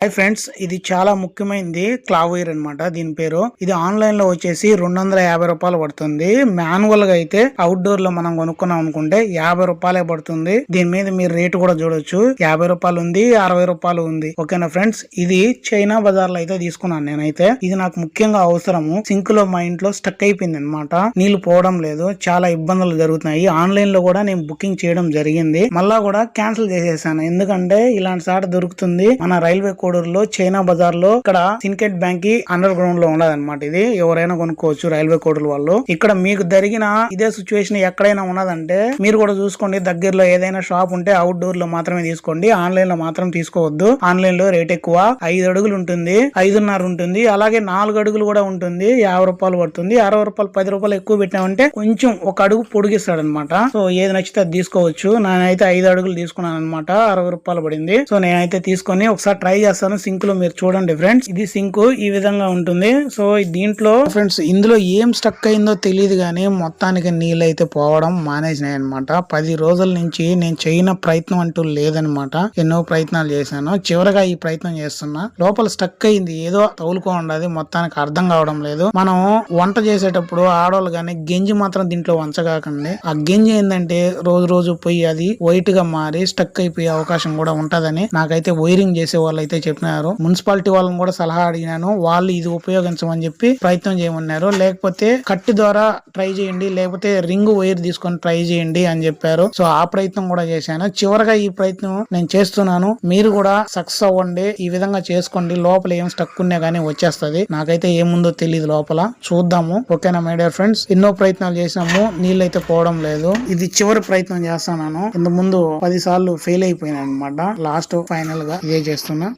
Hi friends ఇది చాలా ముఖ్యమైనది క్లావైర్ అన్నమాట. దీని పేరు ఇది ఆన్లైన్లో వచ్చేసి రెండు వందల యాభై రూపాయలు పడుతుంది. మాన్యువల్గా అయితే అవుట్డోర్లో మనం కొనుక్కున్నాం అనుకుంటే యాభై రూపాయలే పడుతుంది. దీని మీద మీరు రేటు కూడా చూడొచ్చు. యాభై రూపాయలు ఉంది అరవై రూపాయలు ఉంది. ఓకేనా ఫ్రెండ్స్ ఇది చైనా బజార్లో అయితే తీసుకున్నాను నేనైతే. ఇది నాకు ముఖ్యంగా అవసరము. సింక్లో మా ఇంట్లో స్టక్ అయిపోయింది అనమాట నీళ్ళు పోవడం లేదు. చాలా ఇబ్బందులు జరుగుతున్నాయి. ఆన్లైన్లో కూడా నేను బుకింగ్ చేయడం జరిగింది. మళ్ళా కూడా క్యాన్సిల్ చేసేసాను. ఎందుకంటే ఇలాంటి సాట దొరుకుతుంది. మన రైల్వే కోడూరులో చైనా బజార్లో ఇక్కడ సిన్కెట్ బ్యాంక్కి అండర్ గ్రౌండ్లో ఉండదు అనమాట ఇది. ఎవరైనా కొనుక్కోవచ్చు రైల్వే కోడూరు వాళ్ళు. ఇక్కడ మీకు జరిగిన ఇదే సిచ్యువేషన్ ఎక్కడైనా ఉన్నదంటే మీరు కూడా చూసుకోండి. దగ్గరలో ఏదైనా షాప్ ఉంటే అవుట్ డోర్లో మాత్రమే తీసుకోండి. ఆన్లైన్లో మాత్రం తీసుకోవద్దు. ఆన్లైన్లో రేట్ ఎక్కువ. ఐదు అడుగులు ఉంటుంది. ఐదున్నర ఉంటుంది. అలాగే నాలుగు అడుగులు కూడా ఉంటుంది. యాభై రూపాయలు పడుతుంది. అరవై రూపాయలు పది రూపాయలు ఎక్కువ పెట్టామంటే కొంచెం ఒక అడుగు పొడిగిస్తాడు అనమాట సో ఏది నచ్చితే అది తీసుకోవచ్చు. నేనైతే ఐదు అడుగులు తీసుకున్నాను అనమాట అరవై రూపాయలు పడింది. సో నేనైతే తీసుకొని ఒకసారి ట్రై చేస్తాను సింక్లో మీరు చూడండి ఫ్రెండ్స్. ఇది సింక్ ఈ విధంగా ఉంటుంది. సో దీంట్లో ఫ్రెండ్స్ ఇందులో ఏం స్టక్ అయిందో తెలియదు కానీ మొత్తానికి నీళ్ళు అయితే పోవడం మానేసినాయి అనమాట పది రోజుల నుంచి నేను చేయన ప్రయత్నం అంటూ లేదనమాట ఎన్నో ప్రయత్నాలు చేశాను. చివరగా ఈ ప్రయత్నం చేస్తున్నా. లోపల స్టక్ అయింది. ఏదో తగులుకో ఉండదు. మొత్తానికి అర్థం కావడం లేదు. మనం వంట చేసేటప్పుడు ఆడవాళ్ళు కానీ గెంజి మాత్రం దీంట్లో వంచగాకండి. ఆ గెంజి ఏంటంటే రోజు రోజు పోయి అది వైట్గా మారి స్టక్ అయిపోయే అవకాశం కూడా ఉంటదని నాకైతే వైరింగ్ చేసే వాళ్ళు అయితే చెప్పినారు. మున్సిపాలిటీ వాళ్ళని కూడా సలహా అడిగినాను. వాళ్ళు ఇది ఉపయోగించమని చెప్పి ప్రయత్నం చేయమన్నారు. లేకపోతే కట్టి ద్వారా ట్రై చేయండి. లేకపోతే రింగ్ వైర్ తీసుకొని ట్రై చేయండి అని చెప్పారు. సో ఆ ప్రయత్నం కూడా చేశాను. చివరగా ఈ ప్రయత్నం నేను చేస్తున్నాను. మీరు కూడా సక్సెస్ అవ్వండి. ఈ విధంగా చేసుకోండి. లోపల ఏం స్టక్ ఉన్నా గానీ వచ్చేస్తుంది. నాకైతే ఏముందో తెలియదు లోపల. చూద్దాము. ఓకేనా మై డియర్ ఫ్రెండ్స్? ఎన్నో ప్రయత్నాలు చేసినాము. నీళ్ళు అయితే పోవడం లేదు. ఇది చివరి ప్రయత్నం చేస్తున్నాను. ఇంత ముందు పది సార్లు ఫెయిల్ అయిపోయినా అనమాట లాస్ట్ ఫైనల్గా ఇదే చేస్తున్నా.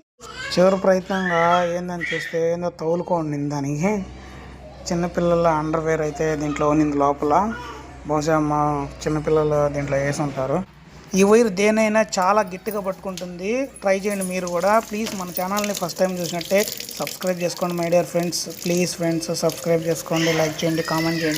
చివరి ప్రయత్నంగా ఏందని చూస్తే ఏందో తగులుకోండి దానికి చిన్నపిల్లల అండర్వేర్ అయితే దీంట్లో ఉన్నింది లోపల. బహుశా మా చిన్నపిల్లలు దీంట్లో వేసి ఉంటారు. ఈ వైర్ దేనైనా చాలా గట్టిగా పట్టుకుంటుంది. ట్రై చేయండి మీరు కూడా. ప్లీజ్ మన ఛానల్ని ఫస్ట్ టైం చూసినట్టే సబ్స్క్రైబ్ చేసుకోండి my dear friends. Please friends subscribe చేసుకోండి లైక్ చేయండి కామెంట్ చేయండి.